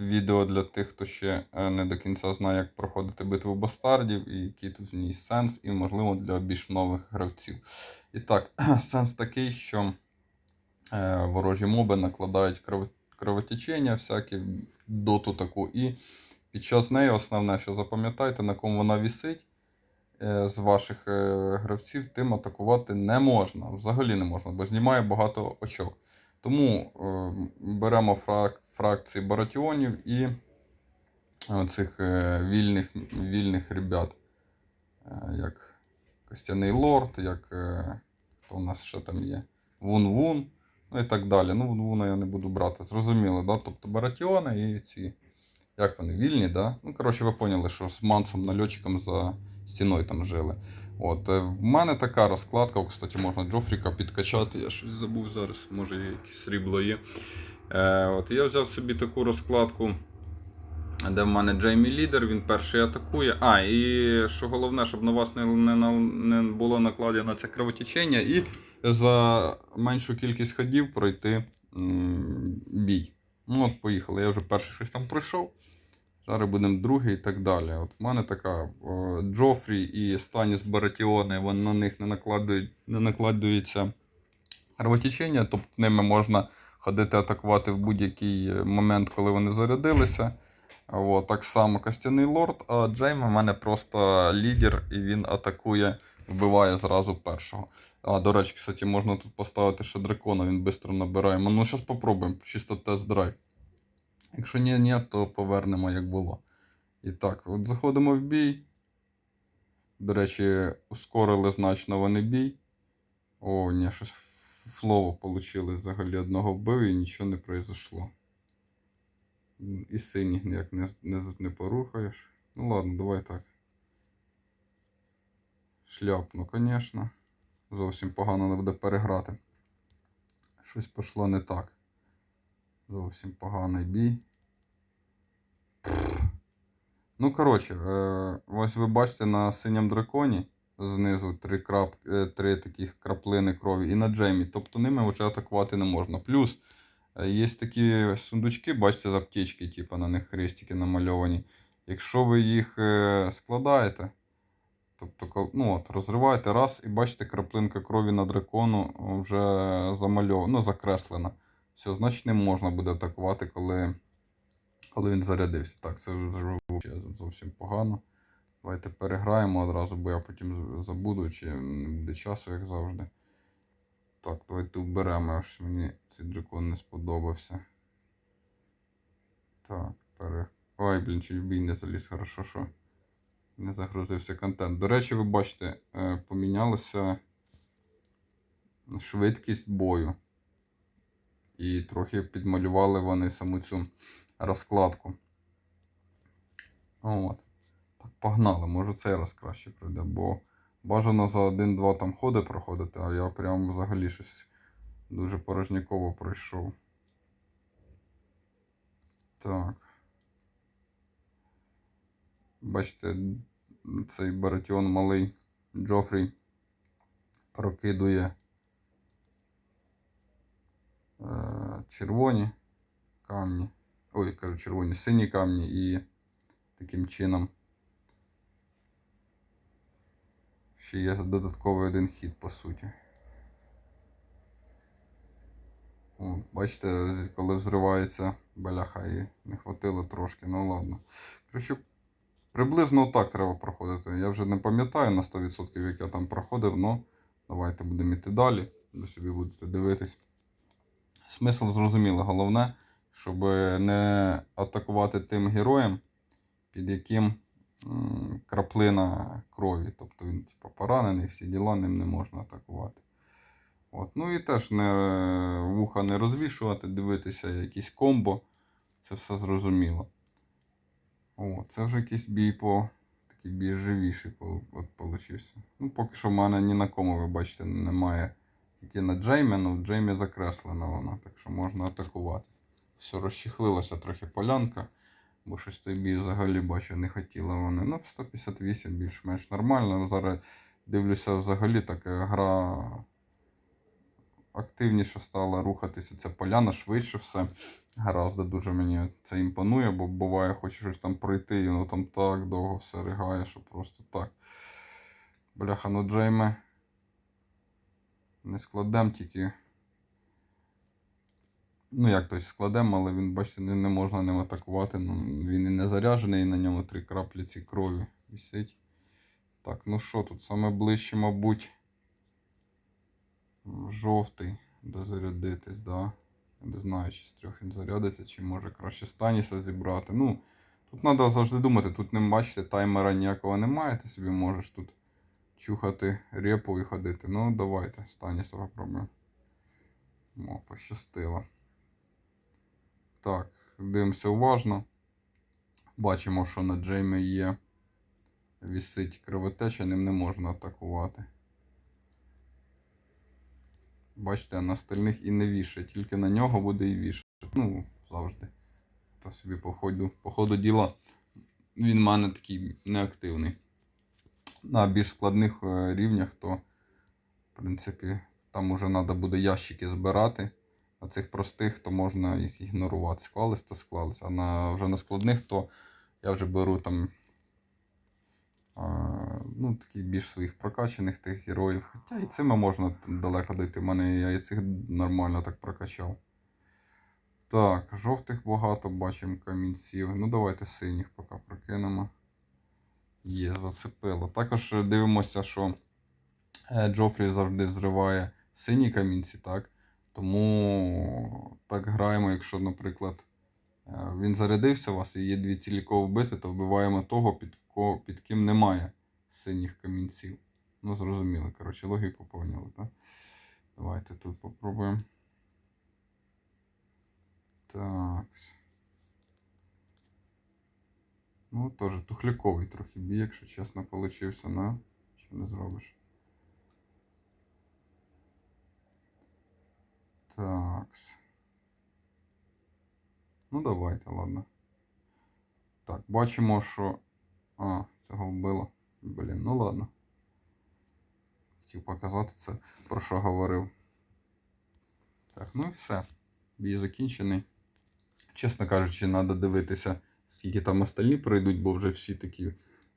Відео для тих, хто ще е, не до кінця знає, як проходити битву бастардів, і який тут в ній сенс, і, можливо, для більш нових гравців. І так, сенс такий, що е, ворожі моби накладають кров- кровотечення всякі, доту таку, і під час неї основне, що запам'ятайте, на кому вона вісить е, з ваших гравців, тим атакувати не можна. Взагалі не можна, бо знімає багато очок. Тому е, беремо фрак, фракції баратіонів і цих е, вільних, вільних ребят, е, як Костяний Лорд, як е, хто у нас ще там є, Вун-Вун, ну і так далі. Ну, Вун-Вуна я не буду брати. Зрозуміло, да? тобто баратіони і ці. Як вони вільні, да? Ну, коротше, ви поняли, що з Мансом нальотчиком за стіною там жили. От, е, в мене така розкладка, кстати, можна Джофріка підкачати, я щось забув зараз, може якесь срібло є. Е, от, я взяв собі таку розкладку, де в мене Джеймі лідер, він перший атакує. А, і що головне, щоб на вас не, не, не було накладено це кровотечення, і за меншу кількість ходів пройти м, бій. Ну от, поїхали. Я вже перший щось там пройшов. Зараз будемо другий і так далі. От в мене така Джофрі і Станіс Баратіони, вон на них не, накладують, не накладується кровотечення, тобто ними можна ходити атакувати в будь-який е, момент, коли вони зарядилися. От, так само Костяний Лорд, а Джейм у мене просто лідер, і він атакує, вбиває зразу першого. А, до речі, кстати, можна тут поставити ще дракона, він швидко набирає. Ну, зараз спробуємо, чисто тест-драйв. Якщо ні, ні, то повернемо, як було. І так, от заходимо в бій. До речі, ускорили значно вони бій. О, ні, щось флово получили. Взагалі одного вбив і нічого не произошло. І синіх ніяк не, не, не порухаєш. Ну ладно, давай так. Шляпну, звісно. Зовсім погано не буде переграти. Щось пішло не так. Зовсім поганий бій. Ну, коротше, е, ось ви бачите на синьому драконі знизу три, крап, е, три таких краплини крові і на Джеймі. Тобто ними вже атакувати не можна. Плюс е, є такі сундучки, бачите, з аптечки, типу на них хрестики намальовані. Якщо ви їх складаєте, тобто ну, от, розриваєте раз і бачите, краплинка крові на дракону вже замальована, ну, закреслена. Все, не можна буде атакувати, коли, коли він зарядився. Так, це вже зовсім погано. Давайте переграємо одразу, бо я потім забуду, чи не буде часу, як завжди. Так, давайте вберемо, аж мені цей дракон не сподобався. Так, пере. Ой, блін, в бій не заліз, хорошо, що не загрузився контент. До речі, ви бачите, е, помінялася швидкість бою. І трохи підмалювали вони саму цю розкладку. От. Так, погнали. Може цей раз краще прийде, бо бажано за один-два там ходи проходити, а я прям взагалі щось дуже порожніково пройшов. Так. Бачите, цей баратіон малий Джофрій прокидує е, червоні камні. Ой, кажу, червоні, сині камні і таким чином ще є додатковий один хід, по суті. О, бачите, коли взривається баляха і не хватило трошки, ну ладно. Коротше, приблизно так треба проходити. Я вже не пам'ятаю на 100%, як я там проходив, але давайте будемо йти далі. Ви собі будете дивитись. Смисл зрозуміло. Головне, щоб не атакувати тим героєм, під яким краплина крові. Тобто він типу, поранений, всі діла ним не можна атакувати. От. Ну і теж не, вуха не розвішувати, дивитися якісь комбо. Це все зрозуміло. О, це вже якийсь бій по такий більш живіший получився. Ну, поки що в мене ні на кому, ви бачите, немає. Тільки на Джеймі, ну в Джеймі закреслена вона, так що можна атакувати. Все, розчехлилася трохи полянка, бо щось той бій взагалі бачу, не хотіла вони. Ну, 158 більш-менш нормально. Зараз дивлюся, взагалі така гра активніше стала рухатися ця поляна, швидше все. Гаразд, дуже мені це імпонує, бо буває, хочеш щось там пройти, і воно там так довго все ригає, що просто так. Бляха, ну Джейме. Не складем тільки. Ну, як то складемо, але він, бачите, не, не можна ним атакувати. Ну, він і не заряджений, і на ньому три краплі ці крові висить. Так, ну що тут? Саме ближче, мабуть. Жовтий дозарядитись, да. Я не знаю, чи з трьох він зарядиться, чи може краще Станіса зібрати. Ну, тут треба завжди думати, тут не бачите, таймера ніякого немає, ти собі можеш тут чухати репу і ходити. Ну, давайте, Станіса попробуємо. О, пощастило. Так, дивимося уважно. Бачимо, що на Джеймі є. Вісить кровотеча, ним не можна атакувати. Бачите, на остальних і не вішає, тільки на нього буде і вішати. Ну, завжди. То собі по ходу діла він в мене такий неактивний. На більш складних е, рівнях, то, в принципі, там уже треба буде ящики збирати. На цих простих, то можна їх ігнорувати. Склались, то склались. А на, вже на складних, то я вже беру там а, ну, таких більш своїх прокачаних тих героїв. Хоча і цими можна далеко дойти. У мене я і цих нормально так прокачав. Так, жовтих багато бачимо камінців. Ну, давайте синіх поки прокинемо. Є, зацепило. Також е, дивимося, що е, Джофрі завжди зриває сині камінці, так? Тому так граємо, якщо, наприклад, е, він зарядився у вас і є дві цілі кого вбити, то вбиваємо того, під, ко, під ким немає синіх камінців. Ну, зрозуміло, коротше, логіку поняли, так? Давайте тут попробуємо. Так. Ну, теж тухляковий трохи бій, якщо чесно, получився, на що не зробиш. Так. Ну, давайте, ладно. Так, бачимо, що. А, цього вбило. Блін, ну ладно. Хотів показати це, про що говорив. Так, ну і все. Бій закінчений. Чесно кажучи, треба дивитися, скільки там остальні пройдуть, бо вже всі такі,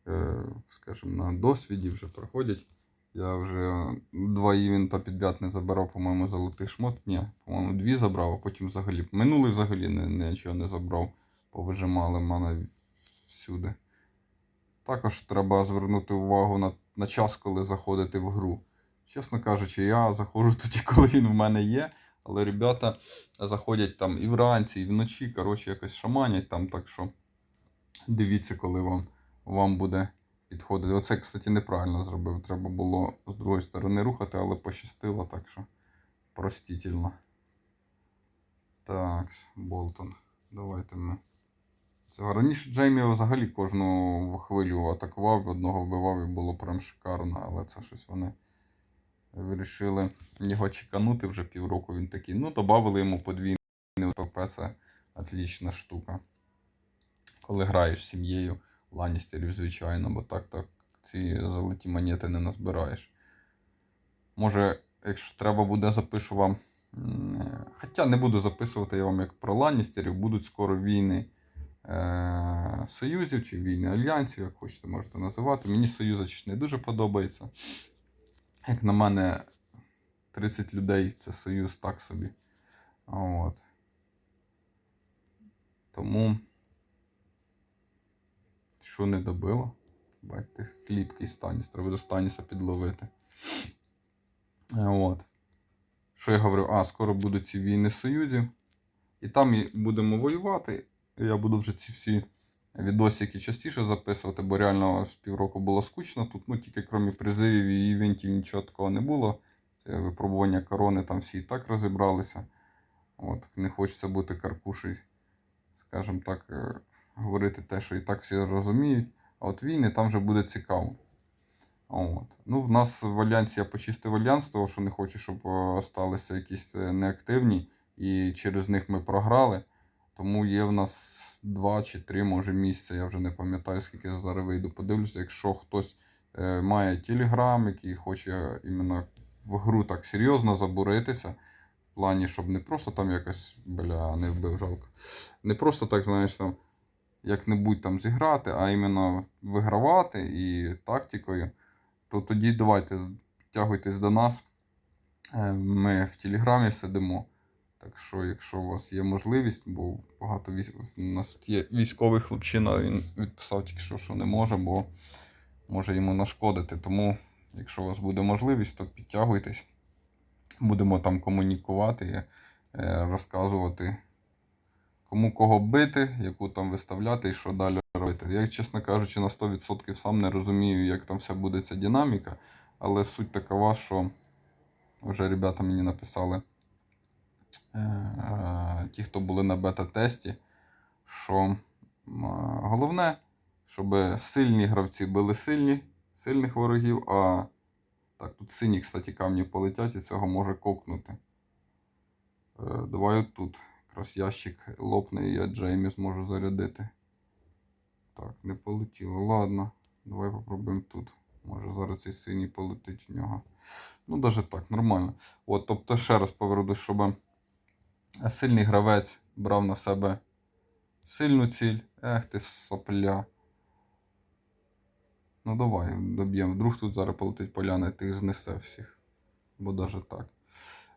е, скажімо, на досвіді вже проходять. Я вже два івента підряд не забирав, по-моєму, золотий шмот. Ні, по-моєму, дві забрав, а потім взагалі. Минулий взагалі нічого не забрав. Повижимали мене всюди. Також треба звернути увагу на, на час, коли заходити в гру. Чесно кажучи, я заходжу тоді, коли він в мене є. Але ребята заходять там і вранці, і вночі, коротше, якось шаманять там, так що дивіться, коли вам, вам буде підходити. Оце, кстати, неправильно зробив. Треба було з другої сторони рухати, але пощастило, так що простительно. Так, Болтон. Давайте ми. Цього раніше Джеймі взагалі кожну хвилю атакував, одного вбивав і було прям шикарно, але це щось вони вирішили його чеканути вже півроку. Він такий. Ну, додали йому подвійний ПП, це отлічна штука. Коли граєш з сім'єю Ланністерів, звичайно, бо так так ці золоті монети не назбираєш. Може, якщо треба буде, запишу вам. Хоча не буду записувати я вам як про Ланністерів, будуть скоро війни е- союзів чи війни альянсів, як хочете, можете називати. Мені союзач не дуже подобається. Як на мене, 30 людей це союз так собі. От. Тому. Що не добило? Бачите, хлібкий Станіс. Треба до Станіса підловити. От. Що я говорив? А, скоро будуть ці війни союзів. І там будемо воювати. Я буду вже ці всі відосики частіше записувати, бо реально з півроку було скучно. Тут, ну, тільки крім призивів і івентів нічого такого не було. Це випробування корони, там всі і так розібралися. От, не хочеться бути каркушею, скажімо так, е, говорити те, що і так всі розуміють. А от війни там вже буде цікаво. От. Ну, в нас в Альянсі я почистив альянс, того, що не хочу, щоб е, сталися якісь е, неактивні, і через них ми програли. Тому є в нас два чи три, може, місця. Я вже не пам'ятаю, скільки я зараз вийду, подивлюся. Якщо хтось е, має телеграм, який хоче іменно в гру так серйозно забуритися, в плані, щоб не просто там якось, бля, не вбив жалко. Не просто так, знаєш, там як-небудь там зіграти, а іменно вигравати і тактикою, то тоді давайте підтягуйтесь до нас. Е, Ми в Телеграмі сидимо. Так що, якщо у вас є можливість, бо багато військ... у нас є військовий хлопчина, він відписав тільки що, що не може, бо може йому нашкодити. Тому, якщо у вас буде можливість, то підтягуйтесь. Будемо там комунікувати, е, розказувати, кому кого бити, яку там виставляти і що далі робити. Я, чесно кажучи, на 100% сам не розумію, як там вся буде ця динаміка, але суть такова, що вже ребята мені написали, ті, хто були на бета-тесті, що е, головне, щоб сильні гравці били сильні, сильних ворогів, а так, тут сині, кстати, камні полетять і цього може кокнути. Е, давай отут. Якраз ящик лопне і я Джеймі зможу зарядити. Так, не полетіло. Ладно, давай попробуємо тут. Може зараз цей синій полетить в нього. Ну, навіть так, нормально. От, тобто, ще раз повернусь, щоб сильний гравець брав на себе сильну ціль. Ех ти сопля. Ну давай, доб'ємо. Вдруг тут зараз полетить поляна і тих знесе всіх. Бо даже так.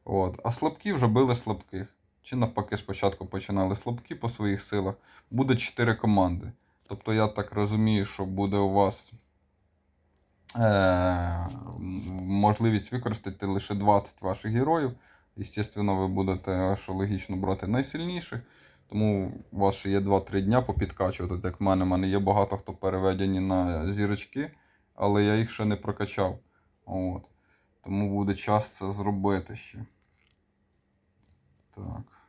От. А слабкі вже били слабких. Чи навпаки спочатку починали слабкі по своїх силах. Буде 4 команди. Тобто я так розумію, що буде у вас е- можливість використати лише 20 ваших героїв. Естественно, ви будете, що логічно, брати найсильніших. Тому у вас ще є 2-3 дня попідкачувати. Як в мене, в мене є багато хто переведені на зірочки, але я їх ще не прокачав. От. Тому буде час це зробити ще. Так.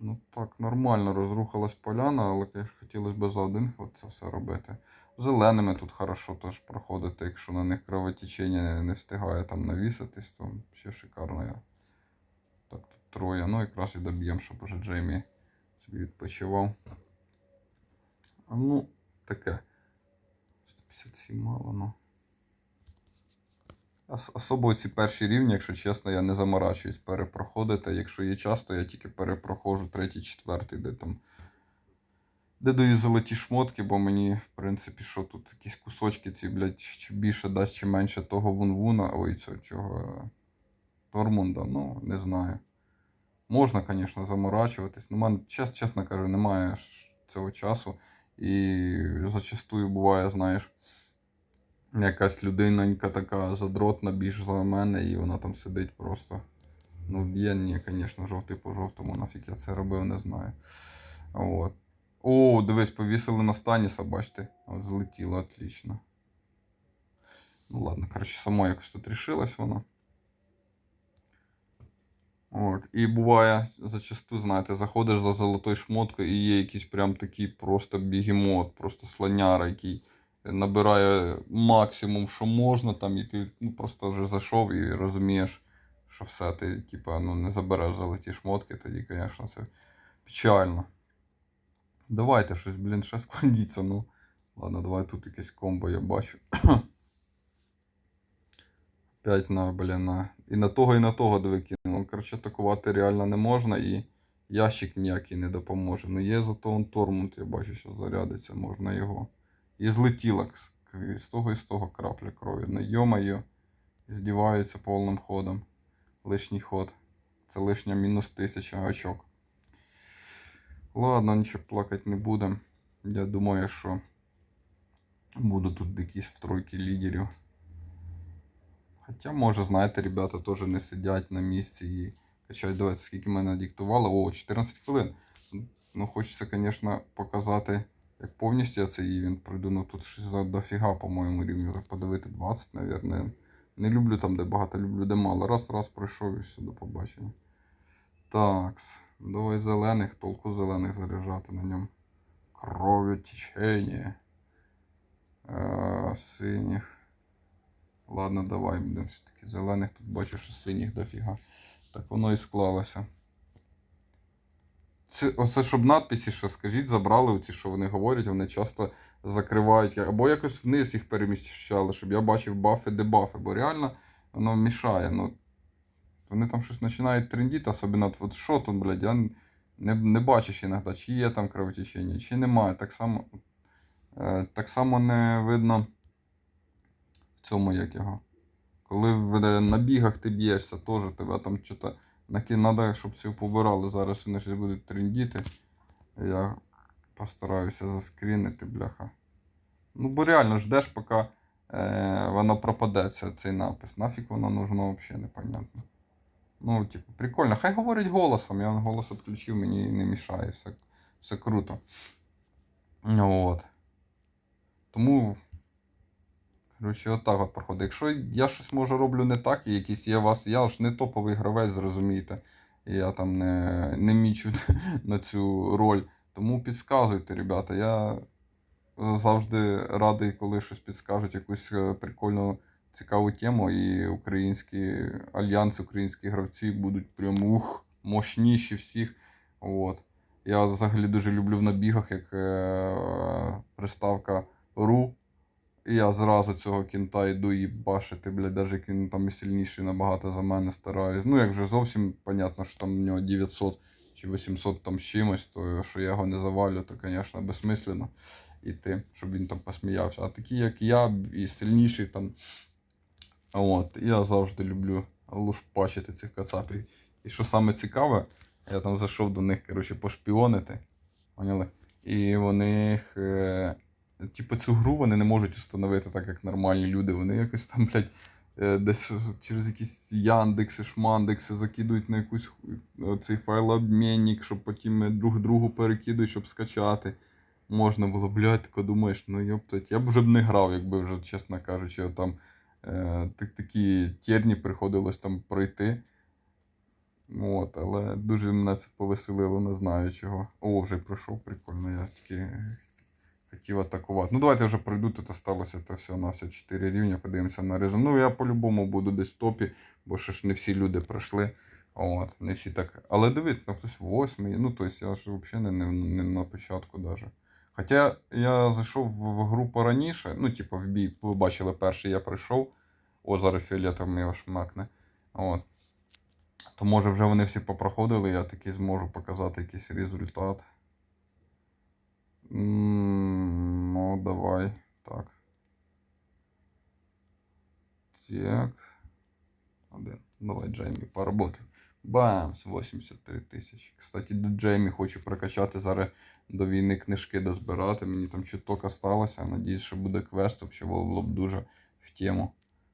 Ну так, нормально розрухалась поляна, але хотілося б за один ход це все робити. Зеленими тут хорошо теж проходити, якщо на них кровотечення не встигає там навіситись, то ще шикарно. Я. Так, тут троє. Ну якраз і доб'ємо, щоб уже Джеймі собі відпочивав. Ну, таке. 157 мало, ну. Особо ці перші рівні, якщо чесно, я не заморачуюсь перепроходити. Якщо є часто, я тільки перепроходжу третій, четвертий, де там. Де даю золоті шмотки, бо мені, в принципі, що тут якісь кусочки ці, блядь, чи більше дасть, чи менше того вунвуна, ой, цього чого. Тормунда, ну, не знаю. Можна, звісно, заморачуватись. Ну, мене, чесно, чесно кажу, немає цього часу. І зачастую буває, знаєш, якась людинонька така задротна більш за мене, і вона там сидить просто. Ну, б'є, ні, звісно, жовтий по жовтому, нафіг я це робив, не знаю. От. О, дивись, повісили на Станіса, бачите. От злетіло, отлично. Ну ладно, коротше, само якось тут рішилось воно. От. І буває, зачасту, знаєте, заходиш за золотою шмоткою і є якийсь прям такий просто бігемот, просто слоняра, який набирає максимум, що можна там, і ти ну, просто вже зайшов і розумієш, що все, ти типа, ну, не забереш золоті шмотки, тоді, звісно, це печально. Давайте щось, блін, ще складіться, ну. Ладно, давай тут якесь комбо я бачу. 5 на, блін, на. І на того, і на того диви кинув. Коротше, атакувати реально не можна, і ящик ніякий не допоможе. Ну є зато он Тормунд, я бачу, що зарядиться, можна його. І злетіла з того і з того крапля крові. Ну йо-моє, здіваються повним ходом. Лишній ход. Це лишня мінус тисяча очок. Ладно, нічого плакати не будемо. Я думаю, що буду тут якісь в тройки лідерів. Хоча, може, знаєте, ребята теж не сидять на місці і качають. Давайте, скільки мене диктувало. О, 14 хвилин. Ну, хочеться, звісно, показати, як повністю я цей івент пройду. Ну тут щось дофіга, по-моєму, рівню. Подивити 20, мабуть. Не люблю там, де багато, люблю, де мало. Раз, раз пройшов і все, до побачення. Так, давай зелених, толку зелених заряджати на ньому. Кров'ю течення. Е, синіх. Ладно, давай будемо все-таки зелених. Тут бачу, що синіх дофіга. Так воно і склалося. Це, оце щоб надписи, що скажіть, забрали оці, що вони говорять, вони часто закривають. Або якось вниз їх переміщали, щоб я бачив бафи, дебафи, бо реально воно мішає. Ну, вони там щось починають трендіти, особливо от, що тут, блядь, я не, не бачиш іноді, чи є там кровотечення, чи немає. Так само, е, так само не видно в цьому, як його. Коли в на бігах ти б'єшся, теж тебе там що-то Треба, щоб все побирали. Зараз вони щось будуть трендіти. Я постараюся заскрінити, бляха. Ну, бо реально ждеш, поки е, воно пропадеться, цей напис. Нафіг воно нужно взагалі непонятно. Ну, типу, прикольно. Хай говорить голосом. Я голос відключив, мені не мішає, все, все круто. От. Тому. Коротше, отак от проходить. Якщо я щось може роблю не так, і якісь є вас, я ж не топовий гравець, зрозумієте. Я там не, не мічу на цю роль. Тому підказуйте, ребята. Я завжди радий, коли щось підскажуть, якусь е, прикольну, цікаву тему, і українські альянси, українські гравці будуть прям ух, мощніші всіх. От. Я взагалі дуже люблю в набігах, як е, приставка ру. І я зразу цього кінта йду їбашити, блядь, навіть як він там і сильніший набагато за мене стараюсь. Ну, як вже зовсім понятно, що там в нього 900 чи 800 там з чимось, то що я його не завалю, то, звісно, безсмислено іти, щоб він там посміявся. А такі, як я, і сильніші там. От, я завжди люблю лушпачити цих кацапів. І що саме цікаве, я там зайшов до них, коротше, пошпіонити. Поняли? І вони. Е... Типу, цю гру вони не можуть встановити так, як нормальні люди. Вони якось там, блядь, е, десь через якісь Яндекси, Шмандекси закидують на якусь цей файлообмінник, щоб потім друг другу перекидують, щоб скачати. Можна було, блядь, тако думаєш, ну йоптать, я б вже б не грав, якби вже, чесно кажучи, там так, такі терні приходилось там пройти. От, але дуже мене це повеселило, не знаю чого. О, вже пройшов, прикольно, я тільки хотів атакувати. Ну, давайте вже пройду, тут осталося це все на все 4 рівня, подивимося на режим. Ну, я по-любому буду десь в топі, бо ще ж не всі люди пройшли. От, не всі так. Але дивіться, там хтось восьмий. Ну, тобто я ж взагалі не, не, не на початку даже. Хоча я зайшов в, в гру пораніше, ну, типу, в бій, ви бачили, перший я прийшов. О, зараз фіолетовим його шмакне. От. То може вже вони всі попроходили, я таки зможу показати якийсь результат. Ну, давай. Так. Так. Один. Давай, Джеймі, поработай. Бамс, 83 тисячі. Кстати, до Джеймі хочу прокачати зараз до війни книжки дозбирати. Мені там чуток осталося. Надіюсь, що буде квест, взагалі було б дуже в тему.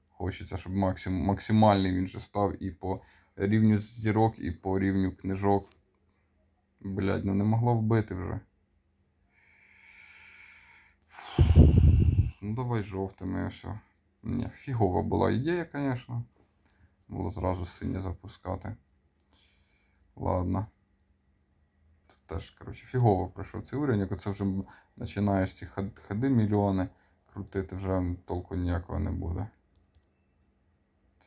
Хочеться, щоб максим, максимальний він же став і по рівню зірок, і по рівню книжок. Блядь, ну не могло вбити вже. Ну давай жовтими все. Ні, фігова була ідея, звісно. Було зразу синє запускати. Ладно. Теж, коротше, фігово пройшов цей уровень, як оце вже починаєш ці ходи мільйони крутити, вже толку ніякого не буде.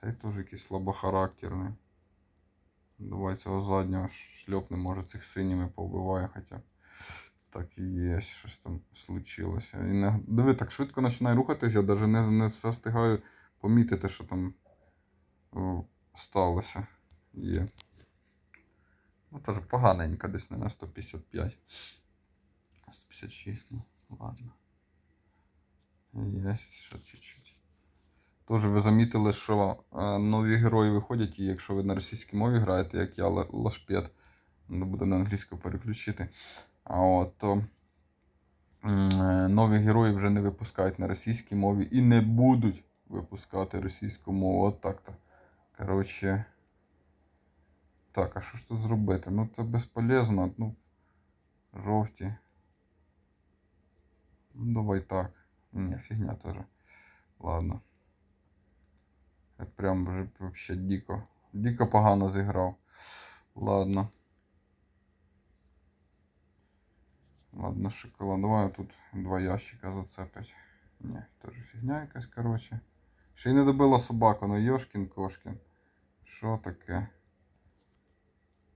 Цей теж якийсь слабохарактерний. Давай цього заднього шльопне, може цих синіми повбиває, хоча. Так і є, щось там случилося. І не... Диви, так швидко починає рухатись, я навіть не, не все встигаю помітити, що там о, сталося. Є. Ну, теж поганенько, десь на 155. 156, ну, ладно. Є, ще чуть-чуть. Тож ви замітили, що е, нові герої виходять, і якщо ви на російській мові граєте, як я Лашпет, не буду на англійську переключити. А от, то е, нові герої вже не випускають на російській мові і не будуть випускати російську мову. От так-то. Коротше. Так, а що ж тут зробити? Ну це безполезно. Ну, жовті. Ну, давай так. Ні, фігня теж. Ладно. Я прям вже вообще дико. Дико погано зіграв. Ладно. Ладно, шоколад. Давай тут два ящика зацепить. Ні, теж фігня якась, коротше. Ще й не добила собаку, ну Йошкін Кошкін. Що таке?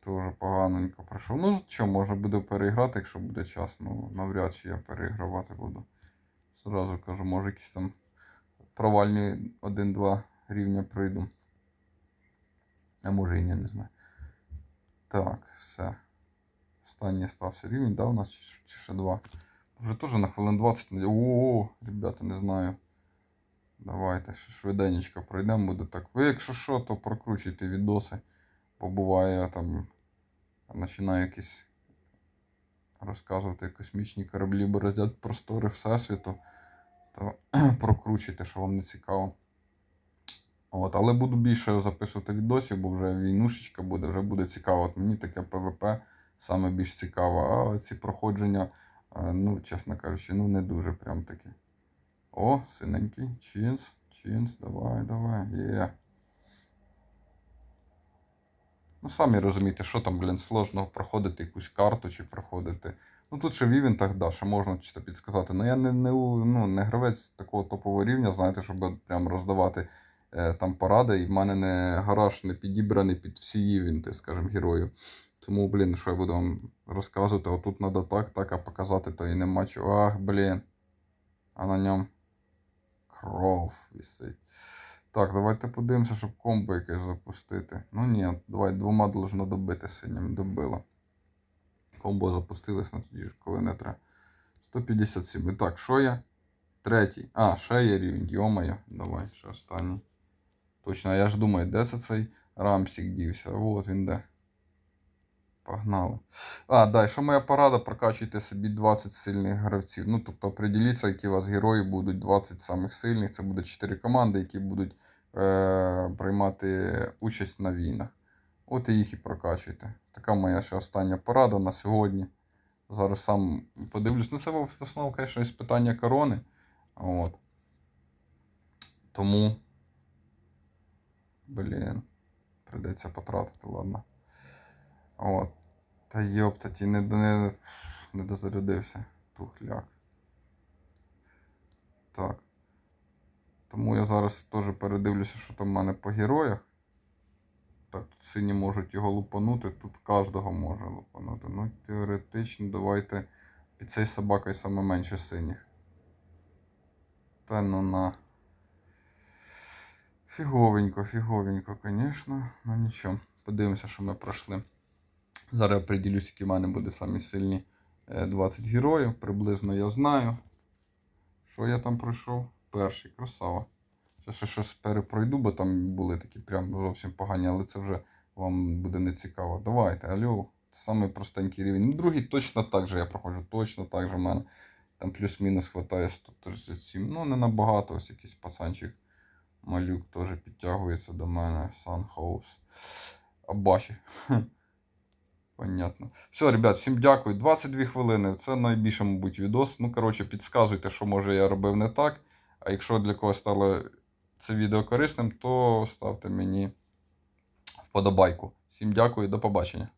Тоже поганенько пройшов. Ну, що, можна буде переіграти, якщо буде час. Ну, навряд чи я переігравати буду. Зразу кажу, може якісь там провальні 1-2 рівня пройду. А може і ні, не знаю. Так, все. Останній стався рівень, да, у нас чи, ще два? Вже теж на хвилин 20. О, ребята, не знаю. Давайте ще швиденечко пройдемо, буде так. Ви, якщо що, то прокручуйте відоси. Бо буває, там починаю якісь розказувати космічні кораблі бороздять простори Всесвіту, то прокручуйте, що вам не цікаво. От, але буду більше записувати відосів, бо вже війнушечка буде, вже буде цікаво. От мені таке ПВП саме більш цікаво. А ці проходження, е, ну, чесно кажучи, ну не дуже прям таки. О, синенький, чінс, чінс, давай, давай, є. Ну, самі розумієте, що там, блін, сложно проходити якусь карту чи проходити. Ну тут ще в івентах, да, ще можна чисто підсказати. Ну я не, не, ну, не гравець такого топового рівня, знаєте, щоб прям роздавати е, там поради. І в мене не гараж не підібраний під всі івенти, скажімо, героїв. Тому, блін, що я буду вам розказувати, отут треба так, так, а показати, то і нема чого. Ах, блін. А на ньому кров висить. Так, давайте подивимося, щоб комбо якесь запустити. Ну ні, давай двома должно добити синім. Добило. Комбо запустилось на тоді ж, коли не треба. 157. І так, що я? Третій. А, ще є рівень. Йомаю. Давай, ще останній. Точно, а я ж думаю, де це цей рамсик дівся? От він де. Погнали. А, да, що моя порада, прокачуйте собі 20 сильних гравців. Ну, тобто определіться, які у вас герої будуть 20 самих сильних. Це буде 4 команди, які будуть е- приймати участь на війнах. От і їх і прокачуйте. Така моя ще остання порада на сьогодні. Зараз сам подивлюсь. Ну, це в основному, звісно, із питання корони. От. Тому. Блін. Придеться потратити, ладно. От. Та йоптаті, не, не, не дозарядився тухляк. Так. Тому я зараз теж передивлюся, що там в мене по героях. Так, тут сині можуть його лупанути, тут кожного може лупанути. Ну, теоретично, давайте під цей собака саме менше синіх. Та ну на. Фіговенько, фіговенько, звісно. Ну нічого. Подивимося, що ми пройшли. Зараз я приділюсь, які в мене буде самі сильні е, 20 героїв. Приблизно я знаю. Що я там пройшов? Перший, красава. Ще ще щось перепройду, бо там були такі прям зовсім погані, але це вже вам буде не цікаво. Давайте, алло. Це самий простенький рівень. Ну, другий точно так же я проходжу, точно так же в мене. Там плюс-мінус хватає 137. Ну, не набагато, ось якийсь пацанчик. Малюк теж підтягується до мене. Sunhouse. А бачи. Понятно. Все, ребят, всім дякую. 22 хвилини. Це найбільше, мабуть, відос. Ну, коротше, підказуйте, що може я робив не так. А якщо для когось стало це відео корисним, то ставте мені вподобайку. Всім дякую, до побачення.